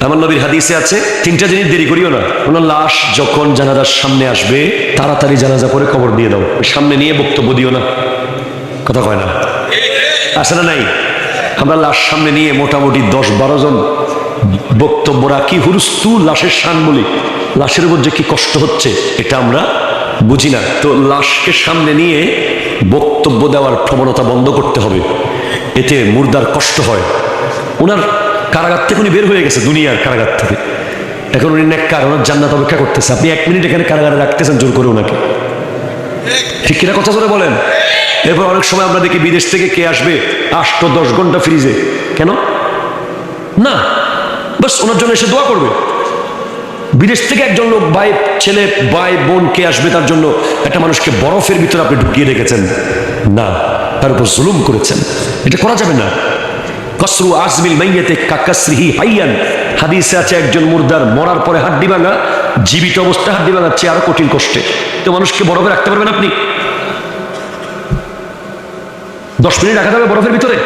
আমার নবীর হাদিসে আছে, তিনটা জিনিস দেরি করিও না। ওনার লাশ যখন জানাজার সামনে আসবে, তাড়াতাড়ি জানাজা করে খবর দিয়ে দাও। সামনে নিয়ে বক্তব্য দিও না। কথা কয় না? আসে না নাই? আমরা লাশ সামনে নিয়ে মোটামুটি দশ বারো জন বক্তব্য রাখি। হুরুস্তু লাশের শান বলি। লাশের উপর যে কি কষ্ট হচ্ছে, এটা আমরা বুঝি না। তো লাশকে সামনে নিয়ে বক্তব্য দেওয়ার প্রবণতা বন্ধ করতে হবে। এতে মুর্দার কষ্ট হয়। ওনার কারাগার থেকে উনি বের হয়ে গেছে, দুনিয়ার কারাগার থেকে। এখন উনি নেককার, ওনার জান্নাত অপেক্ষা করতেছে। আপনি এক মিনিট এখানে কারাগারে রাখতেছেন, জোর করে ওনাকে। ঠিক কিনা কথা ধরে বলেন? এরপর অনেক সময় আমরা দেখি বিদেশ থেকে কে আসবে আষ্ট দশ ঘণ্টা ফ্রিজে। কেন? না। বাস ওনার জন্য এসে দোয়া করবে। বিদেশ থেকে একজন লোক, ভাই, ছেলে, ভাই, বোন কে আসবে তার জন্য একটা মানুষকে বরফের ভিতরে আপনি ঢুকিয়ে রেখেছেন? না। তার উপর জুলুম করেছেন। এটা করা যাবে না। কসরু আজমিল মাইয়াতে কাকাশ্রিহি হাইয়ান। হাদিসে আছে একজন মুর্দার মরার পরে হাড্ডি ভাঙা, জীবিত অবস্থায় হাড্ডি ভাঙাচ্ছে আরও কঠিন কষ্টে। তো মানুষকে বরফে রাখতে পারবেন আপনি? দশ মিনিট রাখা যাবে বরফের ভিতরে?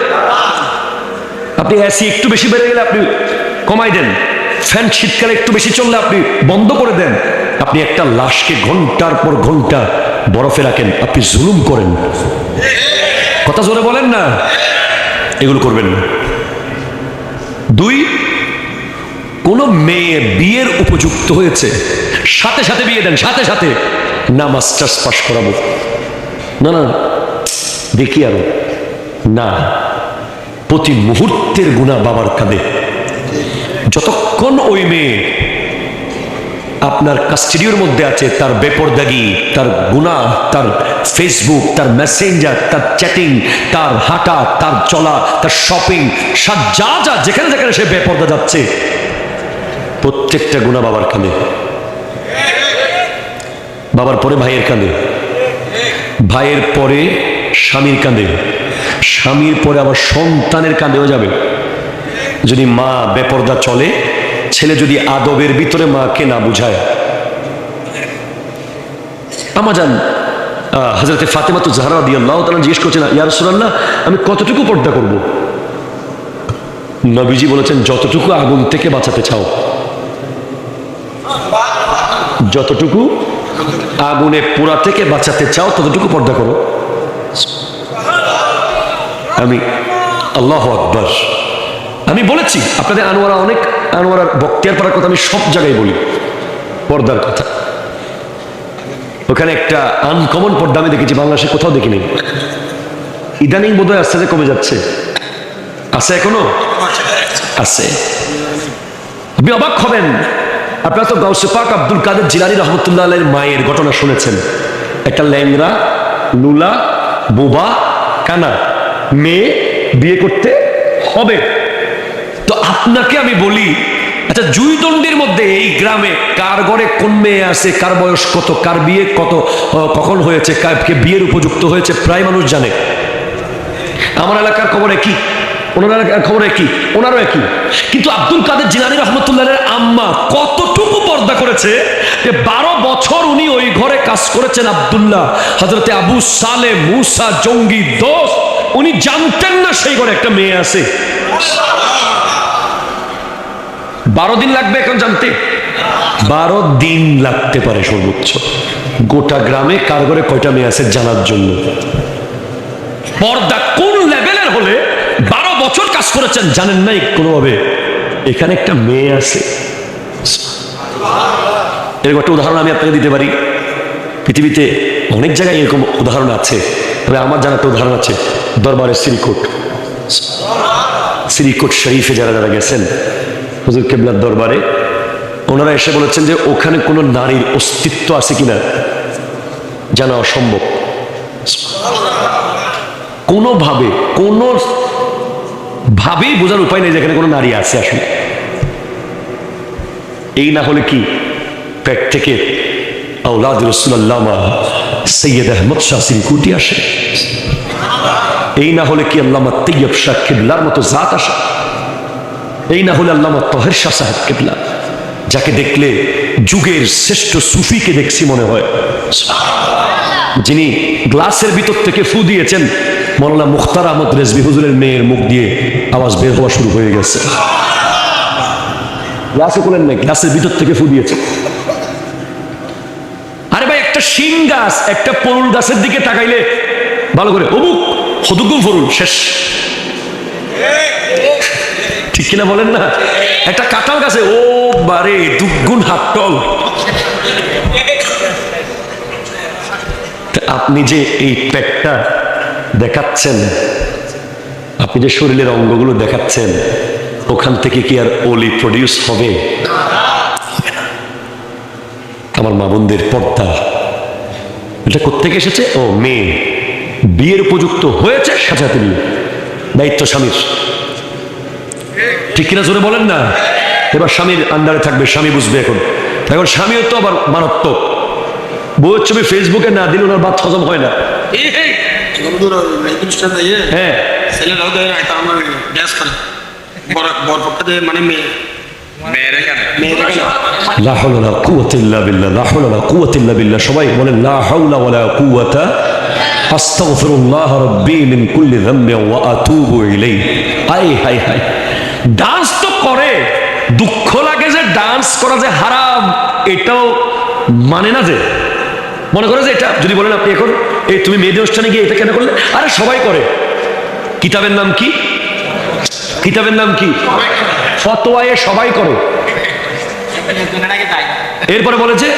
আপনি এসি একটু বেশি বেড়ে গেলে আপনি কমাই দেন। ফ্যান শীতকালে একটু বেশি চললে আপনি বন্ধ করে দেন। আপনি একটা লাশকে ঘণ্টার পর ঘণ্টা বরফে রাখেন, আপনি জুলুম করেন। কথা জোরে বলেন না। এগুলো করবেন না। দুই, কোন মেয়ে বিয়ের উপযুক্ত হয়েছে, সাথে সাথে বিয়ে দেন, সাথে সাথে না মাস্টার্স পাস করাবো। না না দেখি আরও। না, প্রতি মুহূর্তের গুণা বাবার কাঁধে। যতক্ষণ ওই মেয়ে আপনার কাস্টডিওর মধ্যে আছে, তার বেপরদাগি, তার গুণা তার ফেসবুক তার মেসেঞ্জার তার চ্যাটিং তার হাঁটা, তার চলা, তার শপিং সব যা যা, যেখানে যেখানে সে বেপর্দা যাচ্ছে, প্রত্যেকটা গুণা বাবার কাঁধে বাবার পরে ভাইয়ের কাঁধে ভাইয়ের পরে স্বামীর কাঁধে স্বামীর পরে আবার সন্তানের কাঁধেও যাবে। যদি মা বেপর্দা চলে ছেলে যদি আদবের ভিতরে মাকে না বুঝায়? আমাজান হাজরতে ফাতেমা তো জাহারা দিয়ে আল্লাহ তারা জিজ্ঞেস করছে করছেন, ইয়া রাসূলুল্লাহ, আমি কতটুকু পর্দা করব? নবীজি বলেছেন, যতটুকু আগুন থেকে বাঁচাতে চাও, যতটুকু আগুনে পোড়া থেকে বাঁচাতে চাও, ততটুকু পর্দা করো। আমি, আল্লাহ আকবর। আমি বলেছি, আপনাদের আনোয়ারা অনেক আনোয়ারার বক্তিয়ার পাড়ার কথা আমি সব জায়গায় বলি। পর্দার কথা। ওখানে একটা আনকমন পর্দা আমি দেখেছি, বাংলাদেশে কোথাও দেখিনি। ইদানিং বোধহয় আস্তে আস্তে কমে যাচ্ছে। আছে এখনও? আছে। আপনি অবাক হবেন। আপনারা তো গাউসে পাক আব্দুল কাদের জিলানি রহমতুল্লাহ আলের মায়ের ঘটনা শুনেছেন। একটা ল্যাংরা লুলা, বোবা, কানা। মেয়ে বিয়ে করতে হবে। তো আপনাকে আমি বলি আচ্ছা জুই দণ্ডের মধ্যে এই গ্রামে কার ঘরে কোন মেয়ে আছে, কার বয়স কত, কার বিয়ে কত কখন হয়েছে, কার কে বিয়ের উপযুক্ত হয়েছে, প্রায় মানুষ জানে। আমার এলাকার খবর একই, ওনার এলাকার খবর একই, ওনারও একই। কিন্তু আব্দুল কাদের জিলানি রহমতুল্লাহের আম্মা কতটুকু পর্দা করেছে যে বারো বছর উনি ওই ঘরে কাজ করেছেন আব্দুল্লাহ হজরতে আবু সালে মুসা, জঙ্গি দোষ উনি জানতেন না সেই ঘরে একটা মেয়ে আছে। বারো দিন লাগবে এখন জানতে। বারো দিন লাগতে পারে সর্বোচ্চ। গোটা গ্রামে কার ঘরে কয়টা মেয়ে আছে জানার জন্য। পর্দা কোন লেভেলের হলে বারো বছর কাজ করেছেন জানেন নাই কোনোভাবে? এখানে একটা মেয়ে আছে। এরকম একটা উদাহরণ আমি আপনাকে দিতে পারি। পৃথিবীতে অনেক জায়গায় এরকম উদাহরণ আছে। তবে আমার জানা একটা উদাহরণ আছে। দরবারের শ্রীকোট শ্রীকোট শরীফে যারা যারা গেছেন হুজুর কেবলার দরবারে, ওনারা এসে বলেছেন যে ওখানে কোনো নারীর অস্তিত্ব আছে কিনা জানা অসম্ভব। কোনোভাবে, কোনো ভাবেই বোঝার উপায় নেই যেখানে কোনো নারী আছে আসলে। এই না হলে কি পেট থেকে আউলাদ রসুল্লামা সৈয়দ আহমদ শাহ কুটি আসে? এই না হলে কি আল্লামা তৈয়ব শাহ কিবলার মতো জাত আসে? এই না হলে আল্লামা তহের শাহ সাহেব কিবলা যাকে দেখলে যুগের শ্রেষ্ঠ সুফিকে দেখছি মনে হয়। যিনি গ্লাসের ভিতর থেকে ফু দিয়েছেন মৌলানা মুখতার আহমদ রেজবি হুজুরের মেয়ের মুখ দিয়ে আওয়াজ বের হওয়া শুরু হয়ে গেছে। গ্লাসে করলেন না গ্লাসের ভিতর থেকে ফু দিয়েছে আরে ভাই একটা শিং গাছ একটা পরুল গাছের দিকে তাকাইলে ভালো করে অমুক হদুকুম ফরুল শেষ। ঠিক কিনা বলেন না? একটা কাঁঠাল গাছে, ও বারে, দুগুণ হাতটল আপনি যে এই পেটটা দেখাচ্ছেন, আপনি যে শরীরের অঙ্গগুলো দেখাচ্ছেন, ওখান থেকে কি আর ওলি প্রডিউস হবে? আমার মা বোনদের পর্দা। এটা কোথেকে এসেছে? ও মেয়ে। বিয়ের উপযুক্ত হয়েছে সাজাতে দায়িত্ব স্বামীর। ঠিক কিনা জোরে বলেন না? এবার স্বামীর আন্ডারে থাকবে স্বামী বুঝবে এখন। এখন স্বামীও তো আবার মারাত্মক। বউয়ের ছবি ফেসবুকে না দিলে ওনার বাদ হজম হয় না। হ্যাঁ। মানে মেয়ে। মেয়েরা কেন মেয়েরা কেন লা হাওলা ওয়ালা কুওয়াতা ইল্লা বিল্লাহ লা হাওলা ওয়ালা কুওয়াতা ইল্লা বিল্লাহ। সবাই বলেন লা হাওলা ওয়ালা কুওয়াতা। আস্তাগফিরুল্লাহ রাব্বি মিন কুল্লি যামবিন ওয়া আতুবু ইলাইহি। হাই হাই হাই ডান্স তো করে, দুঃখ লাগে যে ডান্স করা যে হারাম, এটাও মানে না যে। মনে করে যে এটা, যদি বলেন আপনি এখন এই তুমি মেয়েদের অনুষ্ঠানে গিয়ে এটা কেন করলে? আরে সবাই করে। কিতাবের নাম কি? কিতাবের নাম কি? ফতোয়ায়ে সবাই করে। এরপরে বলে যে,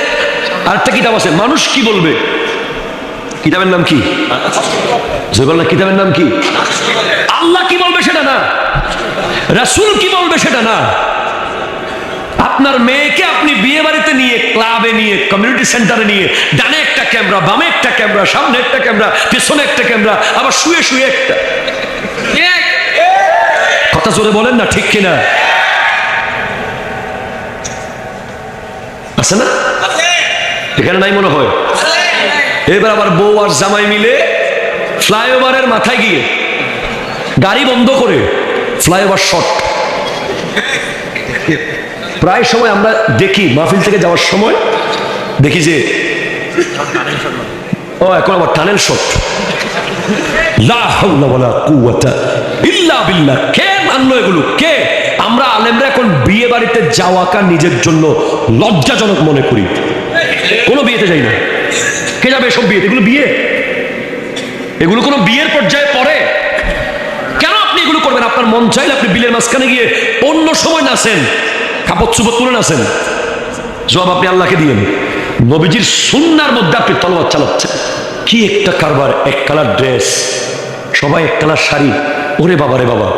আরেকটা কিতাব আছে, মানুষ কি বলবে? কিতাবের নাম কি? না, কিতাবের নাম কি? আল্লাহ কি বলবে সেটা না। রাসূল কি বলবে সেটা না। আপনার মেয়েকে আপনি বিয়ে বাড়িতে নিয়ে, ক্লাবে নিয়ে কমিউনিটি সেন্টারে নিয়ে, ডানে একটা ক্যামেরা বামে একটা ক্যামেরা সামনে একটা ক্যামেরা পেছনে একটা ক্যামেরা আবার শুয়ে শুয়ে একটা। কথা জোরে বলেন না, ঠিক কিনা? আছে না? এখানে নাই মনে হয়। এবার আবার বউ আর জামাই মিলে ফ্লাইওভারের মাথায় গিয়ে গাড়ি বন্ধ করে ফ্লাইওভার শর্ট প্রায় সময় আমরা দেখি, মাহফিল থেকে যাওয়ার সময় দেখি যে, ও, এখন আবার টানেল এগুলো? কে? আমরা আলেমরা এখন বিয়ে বাড়িতে নিজের জন্য লজ্জাজনক মনে করি। কোনো বিয়েতে যাই না। কে যাবে এসব বিয়ে? এগুলো বিয়ে? এগুলো কোনো বিয়ের পর্যায়ে পড়ে কেন আপনি এগুলো করবেন আপনার মন চাইলে আপনি বিলের মাঝখানে গিয়ে অন্য সময় নাচেন কাপড় চুপড় তুলে নাচেন জবাব আপনি আল্লাহকে দিয়েন। নবীজির সুন্নার মধ্যে আপনি তলোয়ার চালাচ্ছেন। কি একটা কারবার, এক কালার ড্রেস, সবাই এক কালার শাড়ি। ওরে বাবা রে বাবা।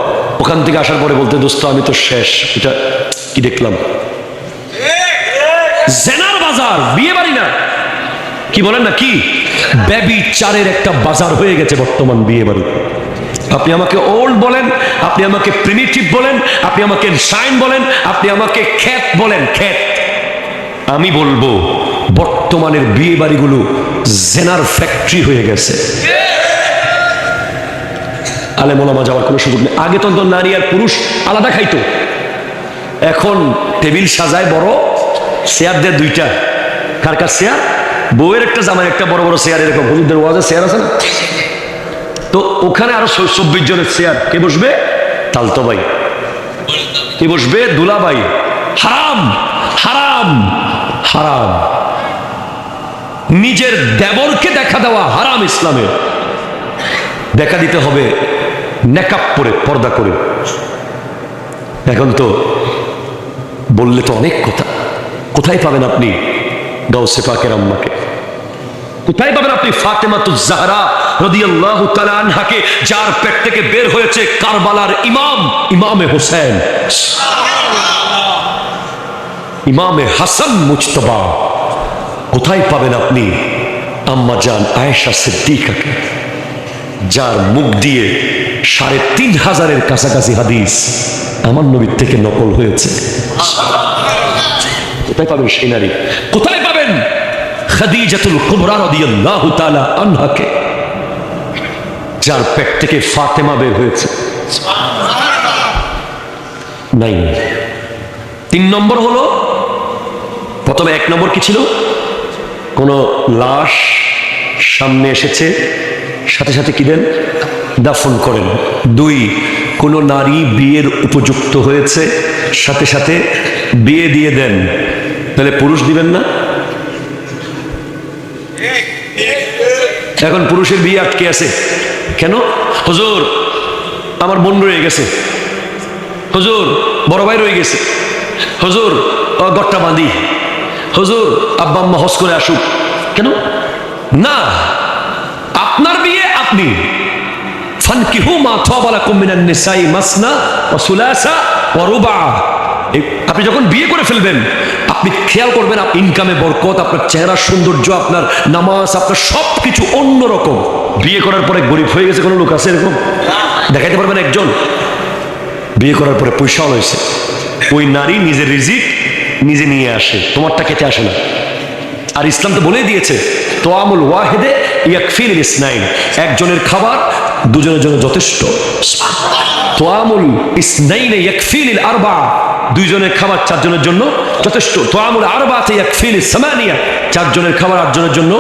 ওখান থেকে আসার পরে বলতে, দোস্ত, আমি তো শেষ। এটা কি দেখলাম? জেনার বাজার, বিয়ে বাড়ি না। কি বলেন না, কি? বেবি চারের একটা বাজার হয়ে গেছে বর্তমান বিয়ে বাড়ি আপনি আমাকে ওল্ড বলেন, আপনি আমাকে প্রিমিটিভ বলেন, আপনি আমাকে সাইন বলেন, আপনি আমাকে খ্যাত বলেন খ্যাত আমি বলব, বর্তমানের বিয়ে বাড়িগুলো জেনার ফ্যাক্টরি হয়ে গেছে। আলেমোলামা যাওয়ার কোনো সুযোগ নেই। আগে তো অন্তত নারী আর পুরুষ আলাদা খাইতো। এখন টেবিল সাজায় বড় চেয়ার দেয় দুইটা। কার কার চেয়ার বউয়ের একটা জামাই একটা, বড় বড় চেয়ার এরকম। ওয়াজের চেয়ার আছে না? তো ওখানে আরও চব্বিশ জনের চেয়ার। কে বসবে? তালতো ভাই কে বসবে? দুলাভাই হারাম! হারাম! হারাম! নিজের দেবরকে দেখা দেওয়া হারাম ইসলামে। দেখা দিতে হবে নেকাপ পরে, পর্দা করে। এখন তো বললে তো অনেক কথা। কোথায় পাবেন আপনি গাউসে পাকের আম্মাকে? কোথায় পাবেন আপনি ফাতেমা তু জাহরা? যার পেট থেকে বের হয়েছে কারবালার ইমাম, ইমামে হোসেন। ইমামে হাসান মুজতবা। কোথায় পাবেন আপনি? আম্মা আয়েশা সিদ্দিকাকে, যার মুখ দিয়ে সাড়ে তিন হাজারের কাছাকাছি হাদিস আমার নবীর থেকে নকল হয়েছে। কোথায় পাবেন সেই নারী? কোথায় পাবেন? খাদিজাতুল কুবরা রাদিয়াল্লাহু তাআলা আনহাকে। যার পেট থেকে ফাতেমা বের হয়েছে। নাই। তিন নম্বর হলো, প্রথমে এক নম্বর কি ছিল? কোন লাশ সামনে এসেছে। সাথে সাথে কি দেন? দাফন করেন। দুই, কোন নারী বিয়ের উপযুক্ত হয়েছে। সাথে সাথে বিয়ে দিয়ে দেন। তাহলে পুরুষ দিবেন না? এখন পুরুষের বিয়ে আটকে আছে। কেন? হজুর, আমার বোন রয়ে গেছে। হজুর, বড় ভাই রয়ে গেছে। হজুর গট্টা বাঁধি। হজুর, আব্বা আম্মা হস করে আসুক। কেন? না, আপনার বিয়ে আপনি। ফানকিহু মা তাবালাকুম মিনান নিসাই মাসনা ওয়া সুলাসা ওয়া রুবা। আপনি যখন বিয়ে করে ফেলবেন, আপনি খেয়াল করবেন, ইনকামে বরকত, আপনার চেহারার সৌন্দর্য, আপনার নামাজ, আপনার সব কিছু অন্যরকম। বিয়ে করার পরে গরিব হয়ে গেছে কোনো লোক আছে এরকম? দেখাইতে পারবেন একজন? বিয়ে করার পরে পয়সাও হয়েছে ওই নারী নিজের রিজিক নিজে নিয়ে আসে, তোমারটা খেতে আসে না। আর ইসলাম তো বলেই দিয়েছে তো আমুল ওয়াহেদে ইয়াকফিল ইসনাইন। একজনের খাবার দুজনের জন্য যথেষ্ট। তো আমুল ইসনাইনে ইয়াকফিল আরবা, দুইজনের খাবার চারজনের জন্য যথেষ্ট। তো আমুল আরবাতে ইয়াকফিল সামানিয়া, চারজনের খাবার আটজনের জন্য